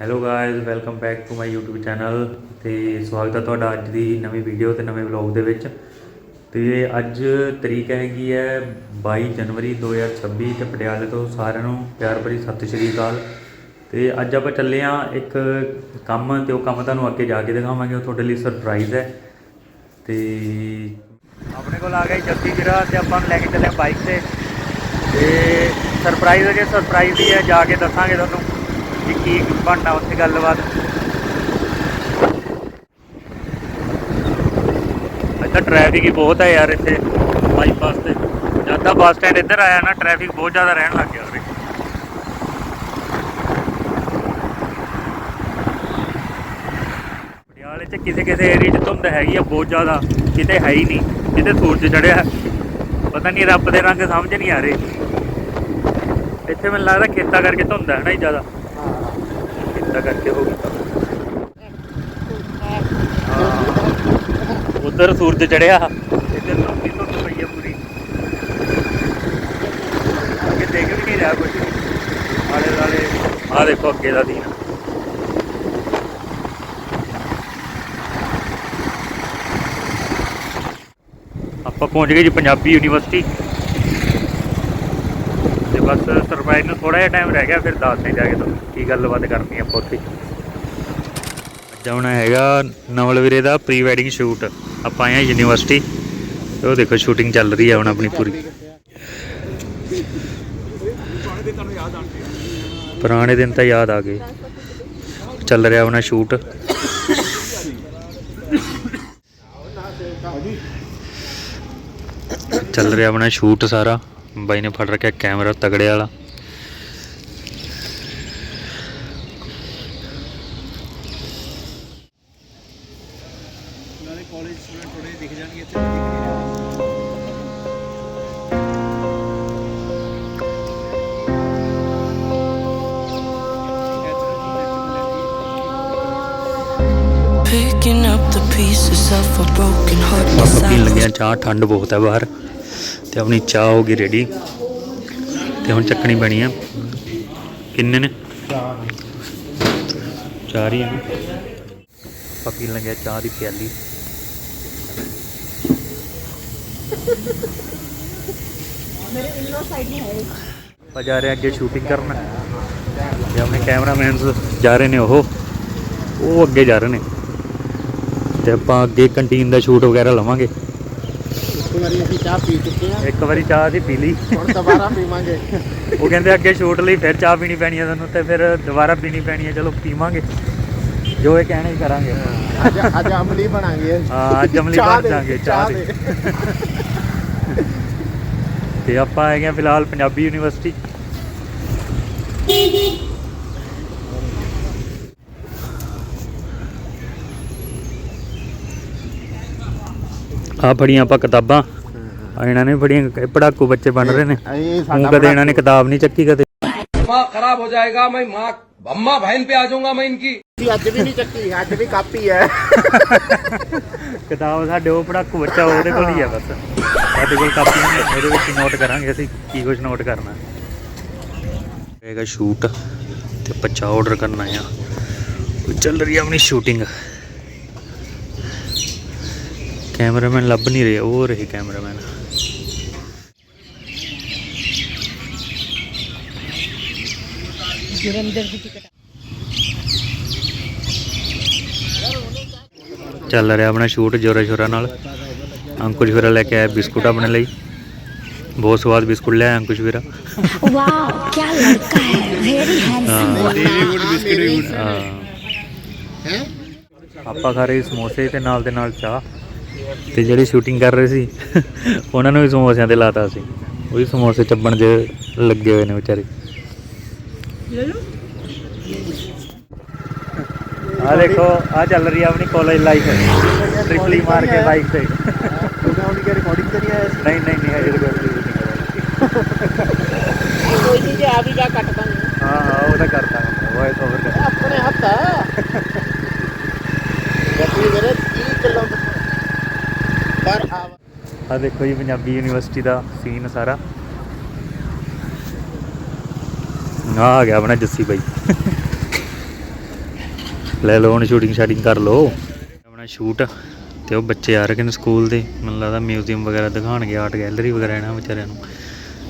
Hello guys welcome back to my YouTube channel ਤੇ ਸਵਾਗਤ ਹੈ ਤੁਹਾਡਾ ਅੱਜ ਦੀ ਨਵੀਂ ਵੀਡੀਓ ਤੇ ਨਵੇਂ ਵਲੌਗ ਦੇ ਵਿੱਚ। ਤੇ ਅੱਜ ਤਰੀਕ ਹੈਗੀ ਹੈ 22 ਜਨਵਰੀ 2026 ਤੇ ਪਟਿਆਲੇ ਤੋਂ ਸਾਰਿਆਂ ਨੂੰ ਪਿਆਰ ਭਰੀ ਸਤਿ ਸ਼੍ਰੀ ਅਕਾਲ। ਤੇ ਅੱਜ ਆਪਾਂ ਚੱਲੇ ਆ ਇੱਕ ਕੰਮ ਤੇ ਉਹ ਕੰਮ ਤੁਹਾਨੂੰ ਅੱਗੇ ਜਾ ਕੇ ਦਿਖਾਵਾਂਗੇ, ਉਹ ਤੁਹਾਡੇ ਲਈ ਸਰਪ੍ਰਾਈਜ਼ ਹੈ। ਤੇ ਆਪਣੇ ਕੋਲ ਆ ਗਿਆ ਜੀ ਜੱਸੀ ਵੀਰਾ ਤੇ ਆਪਾਂ ਲੈ ਕੇ ਚੱਲੇ ਬਾਈਕ ਤੇ। ਤੇ ਸਰਪ੍ਰਾਈਜ਼ ਅਜੇ ਸਰਪ੍ਰਾਈਜ਼ ਹੀ ਹੈ, ਜਾ ਕੇ ਦੱਸਾਂਗੇ ਤੁਹਾਨੂੰ। ਕਿ ਕੀ ਬਣਨਾ ਉੱਥੇ ਗੱਲਬਾਤ। ਇੱਥੇ ਟ੍ਰੈਫਿਕ ਹੀ ਬਹੁਤ ਹੈ ਯਾਰ ਇੱਥੇ ਬਾਈਪਾਸ ਤੇ। ਜਦ ਜ਼ਿਆਦਾ ਬੱਸ ਸਟੈਂਡ ਇੱਧਰ ਆਇਆ ਨਾ ਟ੍ਰੈਫਿਕ ਬਹੁਤ ਜ਼ਿਆਦਾ ਰਹਿਣ ਲੱਗ ਗਿਆ ਉਰੇ। ਪਟਿਆਲੇ 'ਚ ਕਿਸੇ ਕਿਸੇ ਏਰੀਆ 'ਚ ਧੁੰਦ ਹੈਗੀ ਆ ਬਹੁਤ ਜ਼ਿਆਦਾ, ਕਿਤੇ ਹੈ ਹੀ ਨਹੀਂ, ਕਿਤੇ ਸੂਰਜ ਚੜਿਆ। ਪਤਾ ਨਹੀਂ ਰੱਬ ਦੇ ਰੰਗ ਸਮਝ ਨਹੀਂ ਆ ਰਹੇ। ਇੱਥੇ ਮੈਨੂੰ ਲੱਗਦਾ ਖੇਤਾਂ ਕਰਕੇ ਧੁੰਦ ਹੈ ਨਾ ਹੀ ਜ਼ਿਆਦਾ। ਖੇਤਾਂ ਕਰਕੇ ਹੋ ਗਈ ਉਧਰ ਸੂਰਜ ਚੜਿਆ ਇੱਧਰ ਧੁੰਦ ਹੀ ਧੁੰਦ ਪਈ ਹੈ ਪੂਰੀ ਅੱਗੇ ਦੇਖ ਵੀ ਨਹੀਂ ਰਿਹਾ ਕੁਝ ਆਲੇ ਦੁਆਲੇ ਆਹ ਦੇਖੋ ਅੱਗੇ ਦਾ ਦੀਨ ਆਪਾਂ ਪਹੁੰਚ ਗਏ ਜੀ ਪੰਜਾਬੀ ਯੂਨੀਵਰਸਿਟੀ ਤੇ ਬਸ ਸਰਪ੍ਰਾਈਜ਼ ਨੂੰ ਥੋੜਾ ਜਿਹਾ ਟਾਈਮ ਰਹਿ ਗਿਆ, ਫਿਰ ਦੱਸਦੇ ਜਾ ਕੇ ਤੁਹਾਨੂੰ ਕੀ ਗੱਲਬਾਤ ਕਰਨੀ ਆਪਾਂ ਉੱਥੇ। ਅੱਜ ਆਉਣਾ ਹੈਗਾ ਨਵਲ ਵੀਰੇ ਦਾ ਪ੍ਰੀ ਵੈਡਿੰਗ ਸ਼ੂਟ ਆਪਾਂ ਆਏ ਆ ਯੂਨੀਵਰਸਿਟੀ ਉਹ ਦੇਖੋ ਸ਼ੂਟਿੰਗ ਚੱਲ ਰਹੀ ਹੈ ਹੁਣ ਆਪਣੀ ਪੂਰੀ। ਪੁਰਾਣੇ ਦਿਨ ਤਾਂ ਯਾਦ ਆ ਗਏ। ਚੱਲ ਰਿਹਾ ਆਪਣਾ ਸ਼ੂਟ ਚੱਲ ਰਿਹਾ ਆਪਣਾ ਸ਼ੂਟ ਸਾਰਾ। ਬਾਈ ਨੇ ਫੜ ਰੱਖਿਆ ਕੈਮਰਾ ਤਗੜੇ ਵਾਲਾ। ਨਾਲੇ ਕਾਲਜ ਸਟੂਡੈਂਟ ਥੋੜੇ ਦਿਖ ਜਾਣਗੇ ਇੱਥੇ ਦਿਖ ਨਹੀਂ ਰਹੇ। Picking up the pieces of a broken heart ਆਪਾਂ ਪੀਣ inside. ਲੱਗਿਆ ਚਾਹ ਠੰਡ ਬਹੁਤ ਹੈ ਬਾਹਰ। ਤੇ ਆਪਣੀ ਚਾਹ ਹੋ ਗਈ ਰੈਡੀ ਤੇ ਹੁਣ ਚੱਕਣੀ ਪੈਣੀ ਆ। ਕਿੰਨੇ ਨੇ? ਚਾਰ ਹੀ ਆ। ਪੀਣ ਲੱਗਿਆ ਚਾਹ ਦੀ ਪਿਆਲੀ। ਆਪਾਂ ਜਾ ਰਹੇ ਹਾਂ ਅੱਗੇ ਸ਼ੂਟਿੰਗ ਕਰਨ। ਤੇ ਆਪਣੇ ਕੈਮਰਾਮੈਨਸ ਜਾ ਰਹੇ ਨੇ ਉਹ। ਉਹ ਅੱਗੇ ਜਾ ਰਹੇ ਨੇ। ਤੇ ਆਪਾਂ ਅੱਗੇ ਕੰਟੀਨ ਦਾ ਸ਼ੂਟ ਵਗੈਰਾ ਲਵਾਂਗੇ। ਇੱਕ ਵਾਰੀ ਅਸੀਂ ਚਾਹ ਪੀ ਚੁੱਕੇ ਆ ਇੱਕ ਵਾਰੀ ਚਾਹ ਦੀ ਪੀ ਲਈ। ਹੁਣ ਦੁਬਾਰਾ ਪੀਵਾਂਗੇ। ਉਹ ਕਹਿੰਦੇ ਅੱਗੇ ਸ਼ੂਟ ਲਈ ਫਿਰ ਚਾਹ ਪੀਣੀ ਪੈਣੀ ਹੈ ਤੁਹਾਨੂੰ ਤੇ ਫਿਰ ਦੁਬਾਰਾ ਪੀਣੀ ਪੈਣੀ ਹੈ ਚਲੋ ਪੀਵਾਂਗੇ। ਜੋ ਇਹ ਕਹਿਣਾ ਹੀ ਕਰਾਂਗੇ ਅੱਜ ਅੱਜ ਅਮਲੀ ਬਣਾਂਗੇ। ਹਾਂ ਅੱਜ ਅਮਲੀ ਬਣ ਜਾਾਂਗੇ ਚਾਹ ਦੇ। ਤੇ ਆਪਾਂ ਹੈਗੇ ਆ ਫਿਲਹਾਲ ਪੰਜਾਬੀ ਯੂਨੀਵਰਸਿਟੀ। ਆ ਫੜੀਆਂ ਆਪਾਂ ਕਿਤਾਬਾਂ ਆ ਇਹਨਾਂ ਨੇ ਫੜੀਆਂ ਇਹ ਪੜਾਕੂ ਬੱਚੇ ਬਣ ਰਹੇ ਨੇ ਇਹ ਉਹ ਸਾਡਾ ਕਦੇ ਇਹਨਾਂ ਨੇ ਕਿਤਾਬ ਨਹੀਂ ਚੱਕੀ ਕਦੇ दिमाग खराब हो जाएगा मैं माँ अम्मा बहन पे आ जाऊंगा मैं इनकी ਅਸੀਂ ਅੱਜ ਵੀ ਨਹੀਂ ਚੱਕੀ ਅੱਜ ਵੀ ਕਾਪੀ ਹੈ ਕਿਤਾਬ ਸਾਡੇ ਉਹ ਪੜਾਕੂ ਬੱਚਾ ਉਹਦੇ ਕੋਲ ਹੀ ਆ ਬਸ ਸਾਡੇ ਕੋਲ ਕਾਪੀਆਂ ਨੇ ਉਹਦੇ ਵਿੱਚ ਨੋਟ ਕਰਾਂਗੇ ਅਸੀਂ ਕੀ ਕੁਝ ਨੋਟ ਕਰਨਾ ਹੈਗਾ ਸ਼ੂਟ ਤੇ ਬੱਚਾ ਆਰਡਰ ਕਰਨਾ ਆ ਉਹ ਚੱਲ ਰਹੀ ਆ ਆਪਣੀ ਸ਼ੂਟਿੰਗ ਕੈਮਰਾਮੈਨ ਲੱਭ ਨਹੀਂ ਰਿਹਾ ਉਹ ਰਹੇ ਕੈਮਰਾਮੈਨ। ਜੁਰੰਦਰ ਦੀ ਟਿਕਟ ਚੱਲ ਰਿਹਾ ਆਪਣਾ ਸ਼ੂਟ ਜੋਰਾ ਸ਼ੋਰਾ ਨਾਲ। ਅੰਕੁਸ਼ ਵੀਰਾ ਲੈ ਕੇ ਆਇਆ ਬਿਸਕੁਟ ਆਪਣੇ ਲਈ। ਬਹੁਤ ਸਵਾਦ ਬਿਸਕੁਟ ਲਿਆ ਅੰਕੁਸ਼ ਵੀਰਾ। ਵਾਓ ਕੀ ਲੜਕਾ ਹੈ। Very handsome very good biscuit ਵੀ ਗੁੱਡ ਹੈ। ਆਪਾਂ ਖਾ ਰਹੇ ਸਮੋਸੇ ਤੇ ਨਾਲ ਦੇ ਨਾਲ ਚਾਹ। ਤੇ ਜਿਹੜੇ ਸ਼ੂਟਿੰਗ ਕਰ ਰਹੇ ਸੀ ਉਹਨਾਂ ਨੂੰ ਵੀ ਸਮੋਸਿਆਂ ਤੇ ਲਾਤਾ ਸੀ। ਉਹ ਵੀ ਸਮੋਸੇ ਚੱਬਣ ਜੇ ਲੱਗੇ ਹੋਏ ਨੇ ਵਿਚਾਰੇ। ਆ ਦੇਖੋ ਆ ਚੱਲ ਰਹੀ ਆ ਆਪਣੀ ਕਾਲਜ ਲਾਈਫ ਟ੍ਰਿਪਲੀ ਮਾਰ ਕੇ ਬਾਈਕ ਤੇ। ਉਹਨੇ ਉਹਦੀ ਕਿ ਰਿਕਾਰਡਿੰਗ ਕਰੀ ਆਇਆ ਸੀ ਨਹੀਂ ਨਹੀਂ ਨਹੀਂ ਹਜੇ ਰਿਕਾਰਡ ਨਹੀਂ ਕੋਈ ਨਹੀਂ ਜੇ ਆ ਵੀ ਜਾ ਕੱਟ ਦਾਂਗੇ ਹਾਂ ਹਾਂ ਉਹ ਤਾਂ ਕਰਦਾ ਵਾਇਸ ਓਵਰ ਕਰ ਆਪਣੇ ਹੱਥ। ਆ ਗੱਡੀ ਮੇਰੇ 30 ਕਿਲੋਮੀਟਰ ਪਰ ਆ ਆ ਦੇਖੋ ਜੀ, ਪੰਜਾਬੀ ਯੂਨੀਵਰਸਿਟੀ ਦਾ ਸੀਨ ਸਾਰਾ। ਆ ਆ ਗਿਆ ਆਪਣਾ ਜੱਸੀ ਬਾਈ। ਲੈ ਲਓ, ਹੁਣ ਸ਼ੂਟਿੰਗ ਸ਼ਾਟਿੰਗ ਕਰ ਲਓ। ਆਪਣਾ ਸ਼ੂਟ ਤੇ ਉਹ ਬੱਚੇ ਆ ਰਹੇ ਨੇ ਸਕੂਲ ਦੇ। ਮੈਨੂੰ ਲੱਗਦਾ ਮਿਊਜ਼ੀਅਮ ਵਗੈਰਾ ਦਿਖਾਣਗੇ ਆਰਟ ਗੈਲਰੀ ਵਗੈਰਾ ਇਹਨਾਂ ਵਿਚਾਰਿਆਂ ਨੂੰ।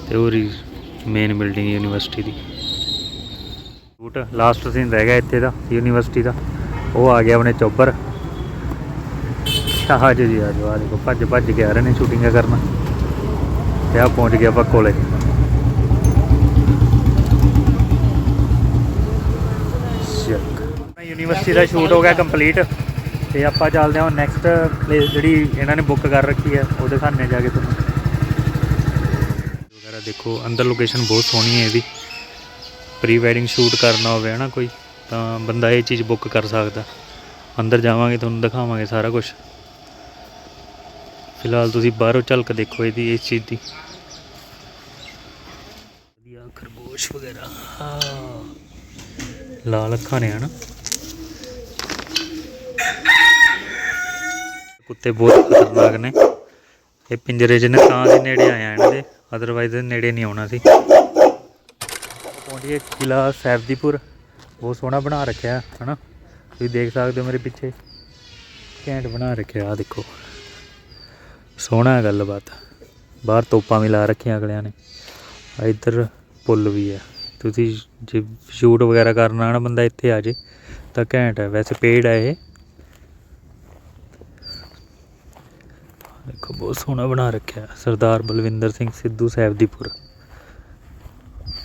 ਤੇ ਉਹ ਮੇਨ ਬਿਲਡਿੰਗ ਯੂਨੀਵਰਸਿਟੀ ਦੀ। ਸ਼ੂਟ ਲਾਸਟ ਸੀਨ ਰਹਿ ਗਿਆ ਇੱਥੇ ਦਾ, ਯੂਨੀਵਰਸਿਟੀ ਦਾ। ਉਹ ਆ ਗਿਆ ਆਪਣੇ ਅੱਛਾ ਸ਼ਾਹਜ ਜੀ, ਆ ਜਾਓ, ਆ ਦੇਖੋ, ਭੱਜ ਭੱਜ ਕੇ ਆ ਰਹੇ ਨੇ ਸ਼ੂਟਿੰਗਾਂ ਕਰਨ। ਤੇ ਆ ਪਹੁੰਚ ਗਿਆ ਆਪਾਂ ਕੋਲੇ। ਯੂਨੀਵਰਸਿਟੀ ਦਾ ਸ਼ੂਟ ਹੋ ਗਿਆ ਕੰਪਲੀਟ ਤੇ ਆਪਾਂ ਚੱਲਦੇ ਹਾਂ ਨੈਕਸਟ ਪਲੇਸ ਜਿਹੜੀ ਇਹਨਾਂ ਨੇ ਬੁੱਕ ਕਰ ਰੱਖੀ ਹੈ, ਉਹਦੇ ਦਿਖਾਣੇ ਜਾ ਕੇ ਤੁਹਾਨੂੰ। ਵਗੈਰਾ ਦੇਖੋ, ਅੰਦਰ ਲੋਕੇਸ਼ਨ ਬਹੁਤ ਸੋਹਣੀ ਹੈ ਇਹਦੀ। ਪ੍ਰੀ ਵੈਡਿੰਗ ਸ਼ੂਟ ਕਰਨਾ ਹੋਵੇ, ਹਨਾ ਕੋਈ, ਤਾਂ ਬੰਦਾ ਇਹ ਚੀਜ਼ ਬੁੱਕ ਕਰ ਸਕਦਾ। ਅੰਦਰ ਜਾਵਾਂਗੇ, ਤੁਹਾਨੂੰ ਦਿਖਾਵਾਂਗੇ ਸਾਰਾ ਕੁਝ ਫਿਲਹਾਲ ਤੁਸੀਂ ਬਾਹਰੋਂ ਝਲਕ ਦੇਖੋ ਇਹਦੀ, ਇਸ ਚੀਜ਼ ਦੀ। ਵਧੀਆ ਖਰਗੋਸ਼ ਵਗੈਰਾ। ਲਾਲ ਅੱਖਾਂ ਨੇ, ਹਨਾ? ਕੁੱਤੇ ਬਹੁਤ ਖਤਰਨਾਕ ਨੇ। ਇਹ ਪਿੰਜਰੇ 'ਚ ਨੇ ਤਾਂ ਦੇ ਨੇੜੇ ਆਇਆ ਇਹਨਾਂ ਦੇ ਅਦਰਵਾਈਜ਼ ਨੇੜੇ ਨਹੀਂ ਆਉਣਾ ਸੀ। ਪਹੁੰਚੀਏ ਕਿਲਾ ਸੈਫਦੀਪੁਰ ਬਹੁਤ ਸੋਹਣਾ ਬਣਾ ਰੱਖਿਆ, ਹਨਾ? ਤੁਸੀਂ ਦੇਖ ਸਕਦੇ ਹੋ ਮੇਰੇ ਪਿੱਛੇ। ਘੈਂਟ ਬਣਾ ਰੱਖਿਆ ਆ ਦੇਖੋ। ਸੋਹਣਾ ਗੱਲਬਾਤ। ਬਾਹਰ ਤੋਪਾਂ ਵੀ ਲਾ ਰੱਖੀਆਂ ਅਗਲਿਆਂ ਨੇ। ਇੱਧਰ ਪੁੱਲ ਵੀ ਹੈ। ਤੁਸੀਂ ਜੇ ਸ਼ੂਟ ਵਗੈਰਾ ਕਰਨ ਨਾ ਬੰਦਾ ਇੱਥੇ ਆ ਜੇ, ਤਾਂ ਘੈਂਟ ਹੈ। ਵੈਸੇ ਪੇੜ ਹੈ ਇਹ। ਦੇਖੋ, ਬਹੁਤ ਸੋਹਣਾ ਬਣਾ ਰੱਖਿਆ ਸਰਦਾਰ ਬਲਵਿੰਦਰ ਸਿੰਘ ਸਿੱਧੂ ਸਾਹਿਬ ਸਾਹਿਬਦੀਪੁਰ।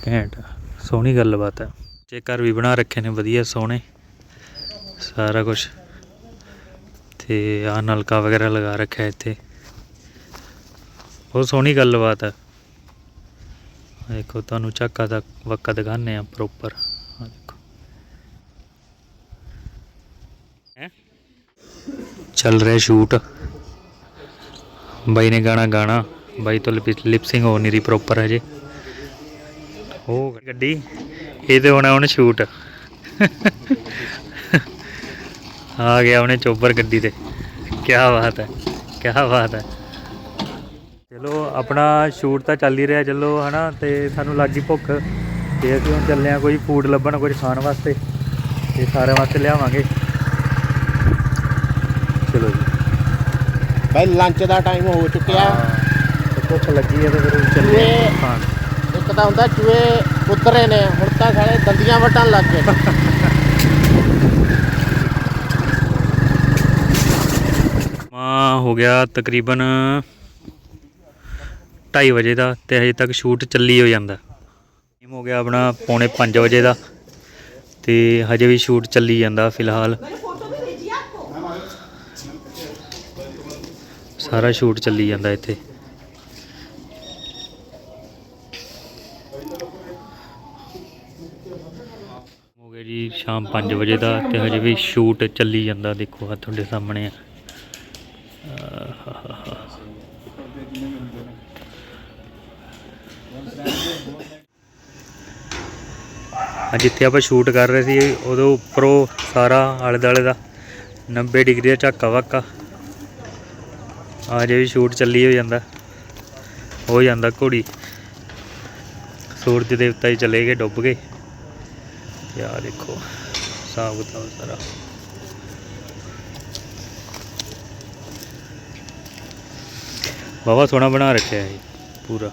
ਘੈਂਟ ਸੋਹਣੀ ਗੱਲਬਾਤ ਹੈ। ਜੇ ਘਰ ਵੀ ਬਣਾ ਰੱਖੇ ਨੇ, ਵਧੀਆ, ਸੋਹਣੇ। ਸਾਰਾ ਕੁਝ ਤੇ ਆ ਨਲਕਾ ਵਗੈਰਾ ਲਗਾ ਰੱਖਿਆ ਇੱਥੇ। ਬਹੁਤ ਸੋਹਣੀ ਗੱਲਬਾਤ ਹੈ ਦੇਖੋ, ਤੁਹਾਨੂੰ ਝਾਕਾ ਦਾ ਵਕਾ ਦਿਖਾਣੇ ਆ ਪ੍ਰੋਪਰ ਆ ਦੇਖੋ। ਹੈਂ? ਚੱਲ ਰਿਹਾ ਸ਼ੂਟ ਬਾਈ ਨੇ ਗਾਣਾ ਗਾਣਾ। ਬਾਈ ਤੋਂ ਲਿਪਸਿੰਗ ਹੋ ਨਹੀਂ ਰਹੀ ਪ੍ਰੋਪਰ ਹਜੇ। ਹੋ ਗੱਡੀ। ਇਹ ਤੇ ਹੋਣਾ ਹੁਣ ਸ਼ੂਟ ਆ ਗਿਆ ਉਹਨੇ ਚੋਬਰ ਗੱਡੀ ਤੇ। ਕੀ ਬਾਤ ਹੈ ਕੀ ਬਾਤ ਹੈ। ਚਲੋ ਆਪਣਾ ਸ਼ੂਟ ਤਾਂ ਚੱਲ ਹੀ ਰਿਹਾ ਚਲੋ ਹਨਾ ਤੇ ਸਾਨੂੰ ਲੱਗ ਭੁੱਖ। ਤੇ ਅਸੀਂ ਹੁਣ ਚੱਲੇ ਆ ਕੋਈ ਫੂਡ ਲੱਭਣ ਕੁਝ ਖਾਣ ਵਾਸਤੇ। ਤੇ ਸਾਰਿਆਂ ਵਾਸਤੇ ਲਿਆਵਾਂਗੇ। ਚਲੋ ਜੀ। ਭਾਈ ਲੰਚ ਦਾ ਟਾਈਮ ਹੋ ਚੁੱਕਿਆ। ਤੇ ਭੁੱਖ ਲੱਗੀ ਹੈ ਤੇ ਫਿਰ ਚੱਲੇ ਆ ਖਾਣ। ਇੱਕ ਤਾਂ ਹੁੰਦਾ ਚੂਹੇ ਉਤਰੇ ਨੇ ਹੁਣ ਤਾਂ ਸਾਲੇ ਦੰਦੀਆਂ ਵੱਟਣ ਲੱਗ ਗਏ। ਮਾ ਹੋ ਗਿਆ ਤਕਰੀਬਨ 2:30 ਵਜੇ ਦਾ ਤੇ ਹਜੇ ਤੱਕ ਸ਼ੂਟ ਚੱਲੀ ਹੋ ਜਾਂਦਾ। ਟਾਈਮ ਹੋ ਗਿਆ ਆਪਣਾ ਪੌਣੇ 5 ਵਜੇ ਦਾ ਤੇ ਹਜੇ ਵੀ ਸ਼ੂਟ ਚੱਲੀ ਜਾਂਦਾ ਫਿਲਹਾਲ। ਸਾਰਾ ਸ਼ੂਟ ਚੱਲੀ ਜਾਂਦਾ ਇੱਥੇ। ਹੋ ਗਿਆ ਜੀ ਸ਼ਾਮ 5 ਵਜੇ ਦਾ ਤੇ ਹਜੇ ਵੀ ਸ਼ੂਟ ਚੱਲੀ ਜਾਂਦਾ ਦੇਖੋ ਆ ਤੁਹਾਡੇ ਸਾਹਮਣੇ ਆ। ਜਿੱਥੇ ਆਪਾਂ ਸ਼ੂਟ ਕਰ ਰਹੇ ਸੀ, ਉਦੋਂ ਉੱਪਰੋਂ ਸਾਰਾ ਆਲੇ ਦੁਆਲੇ ਦਾ 90 ਡਿਗਰੀ ਦਾ ਝਾਕਾ ਵਾਕਾ। ਆ ਜੇ ਵੀ ਸ਼ੂਟ ਚੱਲੀ, ਹੋ ਜਾਂਦਾ। ਹੋ ਜਾਂਦਾ ਘੋੜੀ। ਸੂਰਜ ਦੇਵਤਾ ਹੀ ਚਲੇ ਗਏ, ਡੁੱਬ ਗਏ। ਤੇ ਆਹ ਦੇਖੋ, ਹਿਸਾਬ ਕਿਤਾਬ ਸਾਰਾ। ਬਾਬਾ ਸੋਹਣਾ ਬਣਾ ਰੱਖਿਆ ਹੈ ਪੂਰਾ।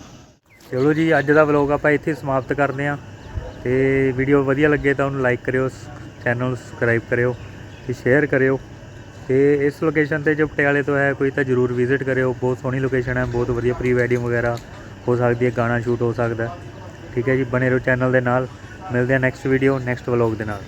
ਚਲੋ ਜੀ, ਅੱਜ ਦਾ ਵਲੌਗ ਆਪਾਂ ਇੱਥੇ ਸਮਾਪਤ ਕਰਦੇ ਹਾਂ। ਤੇ ਵੀਡੀਓ ਵਧੀਆ ਲੱਗੇ ਤਾਂ ਉਹਨੂੰ ਲਾਈਕ ਕਰਿਓ ਚੈਨਲ ਸਬਸਕ੍ਰਾਈਬ ਕਰਿਓ ਤੇ ਸ਼ੇਅਰ ਕਰਿਓ। ਤੇ ਇਸ ਲੋਕੇਸ਼ਨ ਤੇ ਜੋ ਪਟਿਆਲੇ ਤੋਂ ਹੈ ਕੋਈ ਤਾਂ ਜਰੂਰ ਵਿਜ਼ਿਟ ਕਰਿਓ। ਬਹੁਤ ਸੋਹਣੀ ਲੋਕੇਸ਼ਨ ਹੈ, ਬਹੁਤ ਵਧੀਆ ਪ੍ਰੀ ਵੈਡਿੰਗ ਵਗੈਰਾ ਹੋ ਸਕਦੀ ਹੈ, ਗਾਣਾ ਸ਼ੂਟ ਹੋ ਸਕਦਾ ਠੀਕ ਹੈ ਜੀ, ਬਣੇ ਰਹੋ ਚੈਨਲ ਦੇ ਨਾਲ। ਮਿਲਦੇ ਹਾਂ ਨੈਕਸਟ ਵੀਡੀਓ ਨੈਕਸਟ ਵਲੌਗ ਦੇ ਨਾਲ।